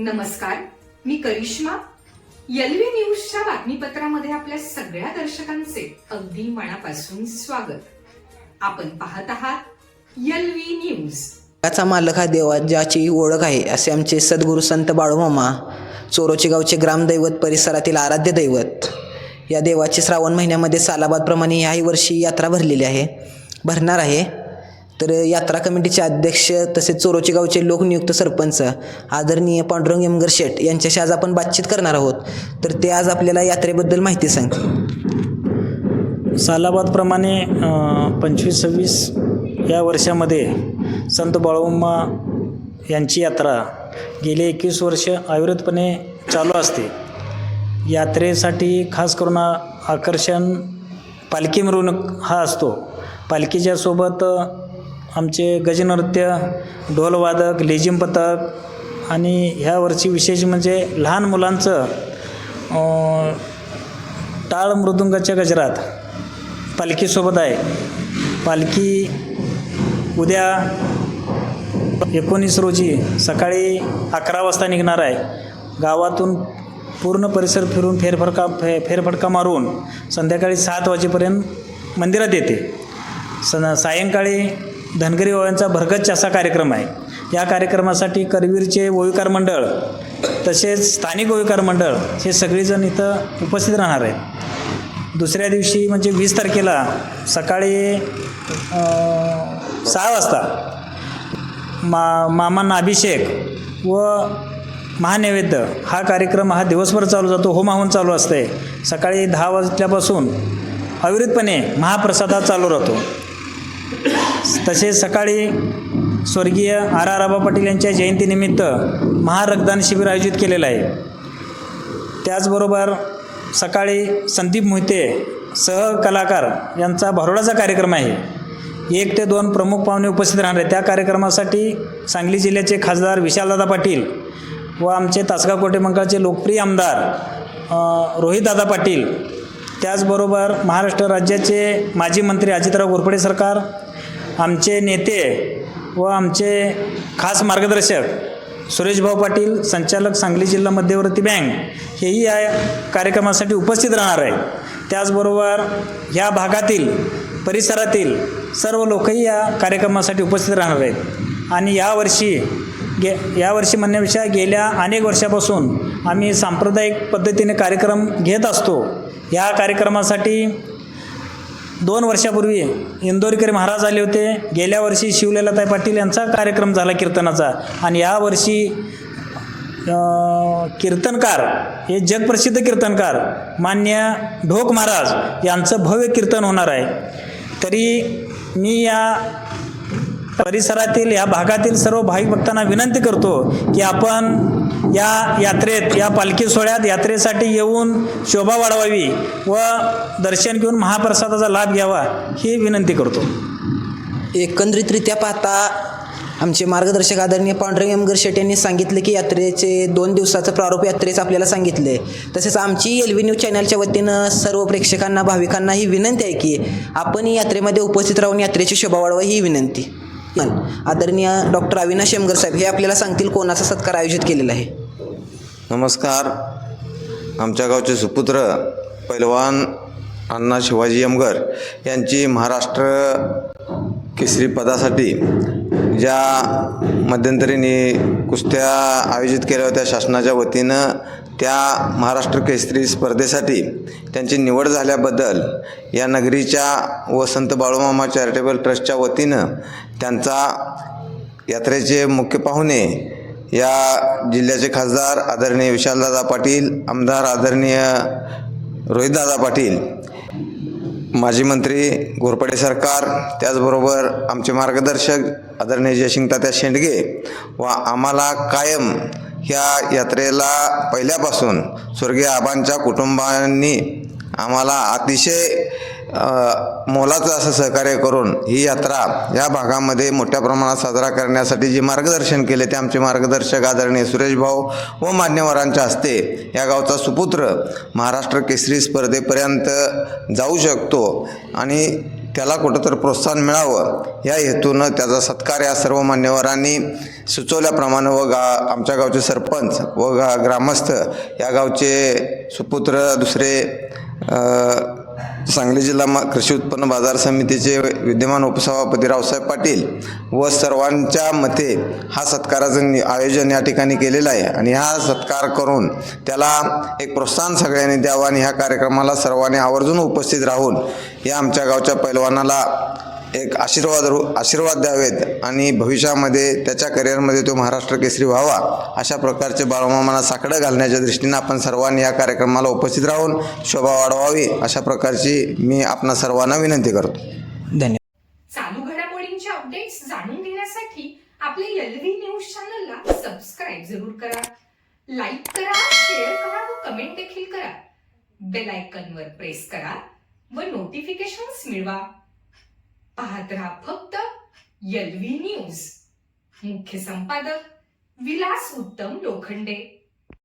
नमस्कार मी करिश्मा. एलवी न्यूजच्या बातमीपत्रामध्ये आपल्या सगळ्या दर्शकांचे अगदी मनापासून स्वागत. आपण पाहत आहात एलवी न्यूज. याचा मालक हा देवा ज्याची ओळख आहे असे आमचे सद्गुरू संत बाळूमामा चोरोची गावचे ग्रामदैवत परिसरातील आराध्य दैवत. या देवाची श्रावण महिन्यामध्ये सालाबादप्रमाणे याही वर्षी यात्रा भरलेली आहे भरणार आहे. तर यात्रा कमिटीचे अध्यक्ष तसेच चोरोचे गावचे लोकनियुक्त सरपंच आदरणीय पांडुरंग यमगर शेठ यांच्याशी आज आपण बातचीत करणार आहोत. तर ते आज आपल्याला यात्रेबद्दल माहिती सांग. सालाबादप्रमाणे पंचवीस सव्वीस या वर्षामध्ये संत बाळूमा यांची यात्रा गेले एकवीस वर्ष अविरतपणे चालू असते. यात्रेसाठी खास करून आकर्षण पालखी मिरवणूक हा असतो. पालखीच्यासोबत आमचे गजनृत्य ढोलवादक लेझिम पथक आणि ह्या वर्षी विशेष म्हणजे लहान मुलांचं टाळ मृदुंगाच्या गजरात पालखीसोबत आहे. पालखी उद्या एकोणीस रोजी सकाळी अकरा वाजता निघणार आहे. गावातून पूर्ण परिसर फिरून फेरफडका फे फेरफडका मारून संध्याकाळी सात वाजेपर्यंत मंदिरात येते. सन सायंकाळी धनगरी ओळ्यांचा भरगच्च असा कार्यक्रम आहे. या कार्यक्रमासाठी करवीरचे ओविकार मंडळ तसेच स्थानिक ओविकार मंडळ हे सगळेजण इथं उपस्थित राहणार आहेत. दुसऱ्या दिवशी म्हणजे वीस तारखेला सकाळी सहा वाजता मा मामांना अभिषेक व महानैवेद्य हा कार्यक्रम हा दिवसभर चालू जातो होमाहून चालू असते. सकाळी दहा वाजल्यापासून अविरतपणे महाप्रसाद हा चालू राहतो. तसेच सकाळी स्वर्गीय आर आर आबा पाटील यांच्या जयंतीनिमित्त महारक्तदान शिबिर आयोजित केलेलं आहे. त्याचबरोबर सकाळी संदीप मोहिते सहकलाकार यांचा भरोडाचा कार्यक्रम आहे. एक ते दोन प्रमुख पाहुणे उपस्थित राहणार आहेत. त्या कार्यक्रमासाठी सांगली जिल्ह्याचे खासदार विशालदादा पाटील व आमचे तासगाव कोटे मंगळचे लोकप्रिय आमदार रोहितदादा पाटील त्याचबरोबर महाराष्ट्र राज्याचे माजी मंत्री अजितराव घोरपडे सरकार आमचे नेते व आमचे खास मार्गदर्शक सुरेशभाऊ पाटील संचालक सांगली जिल्हा मध्यवर्ती बँक हेही या कार्यक्रमासाठी उपस्थित राहणार आहे. त्याचबरोबर ह्या भागातील परिसरातील सर्व लोकही या कार्यक्रमासाठी उपस्थित राहणार आहेत. आणि यावर्षी गे यावर्षी म्हणण्यापेक्षा गेल्या अनेक वर्षापासून आम्ही सांप्रदायिक पद्धतीने कार्यक्रम घेत असतो. या कार्यक्रमासाठी दोन वर्षापूर्वी इंदोरीकर महाराज आले होते. गेल्या वर्षी शिवलेलाताई पाटील यांचा कार्यक्रम झाला कीर्तनाचा. आणि यावर्षी कीर्तनकार हे जगप्रसिद्ध कीर्तनकार मान्य ढोक महाराज यांचं भव्य कीर्तन होणार आहे. तरी मी या परिसरातील या भागातील सर्व भाविक भक्तांना विनंती करतो की आपण या यात्रेत या पालखी सोहळ्यात यात्रेसाठी येऊन शोभा वाढवावी व दर्शन घेऊन महाप्रसादाचा लाभ घ्यावा ही विनंती करतो. एकंदरीतरित्या पाहता आमचे मार्गदर्शक आदरणीय पांडुरंग यमगर शेट यांनी सांगितले की यात्रेचे दोन दिवसाचं प्रारूप यात्रेचं आपल्याला सांगितले. तसेच आमची एल व्ही न्यूज चॅनलच्या वतीनं सर्व प्रेक्षकांना भाविकांना ही विनंती आहे की आपण यात्रेमध्ये उपस्थित राहून यात्रेची शोभा वाढवा ही विनंती. आदरणीय डॉक्टर अविनाश शेमगर साहेब हे आपल्याला सांगतील कोणाचा सत्कार आयोजित केलेला आहे. नमस्कार. आमच्या गावचे सुपुत्र पैलवान अण्णा शिवाजी यमगर यांची महाराष्ट्र केसरी पदासाठी ज्या मध्यंतरीने कुस्त्या आयोजित केल्या होत्या शासनाच्या वतीनं त्या महाराष्ट्र केसरी स्पर्धेसाठी त्यांची निवड झाल्याबद्दल या नगरीच्या व संत बाळूमामा चॅरिटेबल ट्रस्टच्या वतीनं त्यांचा यात्रेचे मुख्य पाहुणे या जिल्ह्याचे खासदार आदरणीय विशालदादा पाटील आमदार आदरणीय रोहितदादा पाटील माजी मंत्री घोरपडे सरकार त्याचबरोबर आमचे मार्गदर्शक आदरणीय जयसिंगतात्या शेंडगे व आम्हाला कायम ह्या यात्रेला पहिल्यापासून स्वर्गीय आबांच्या कुटुंबांनी आम्हाला अतिशय मोलाचं असं सहकार्य करून ही यात्रा या भागामध्ये मोठ्या प्रमाणात साजरा करण्यासाठी जे मार्गदर्शन केले ते आमचे मार्गदर्शक आदरणीय सुरेश भाऊ व मान्यवरांच्या हस्ते या गावचा सुपुत्र महाराष्ट्र केसरी स्पर्धेपर्यंत जाऊ शकतो. आणि त्याला कुठंतरी प्रोत्साहन मिळावं या हेतूनं त्याचा सत्कार या सर्व मान्यवरांनी सुचवल्याप्रमाणे व गा आमच्या गावचे सरपंच व गा ग्रामस्थ या गावचे सुपुत्र दुसरे सांगली जिल्हा मा- कृषी उत्पन्न बाजार समितीचे विद्यमान उपसभापती रावसाहेब पाटील व सर्वांच्या मते हा सत्काराचं नि- आयोजन या ठिकाणी केलेलं आहे. आणि हा सत्कार करून त्याला एक प्रोत्साहन सगळ्यांनी द्यावं आणि ह्या कार्यक्रमाला सर्वांनी आवर्जून उपस्थित राहून या आमच्या गावच्या पैलवानाला एक आशीर्वाद रू- आशीर्वाद द्यावेत आणि भविष्यामध्ये त्याच्या करिअरमध्ये तो महाराष्ट्र केसरी व्हावा अशा प्रकारचे बाळमामांना साकडं घालण्याच्या दृष्टीनं आपण सर्वांनी या कार्यक्रमाला उपस्थित राहून शोभा वाढवावी अशा प्रकारची मी आपणा सर्वांना विनंती करतो. धन्यवाद. चालू घडामोडींचे अपडेट्स जाणून घेण्यासाठी आपल्या एलव्ही न्यूज चॅनलला सबस्क्राईब जरूर करा. लाईक करा शेअर करा व कमेंट देखील करा. बेल आयकॉनवर प्रेस करा व नोटिफिकेशन्स मिळवा. पाहत राहा फक्त एलव्ही न्यूज मुख्य संपादक विलास उत्तम लोखंडे.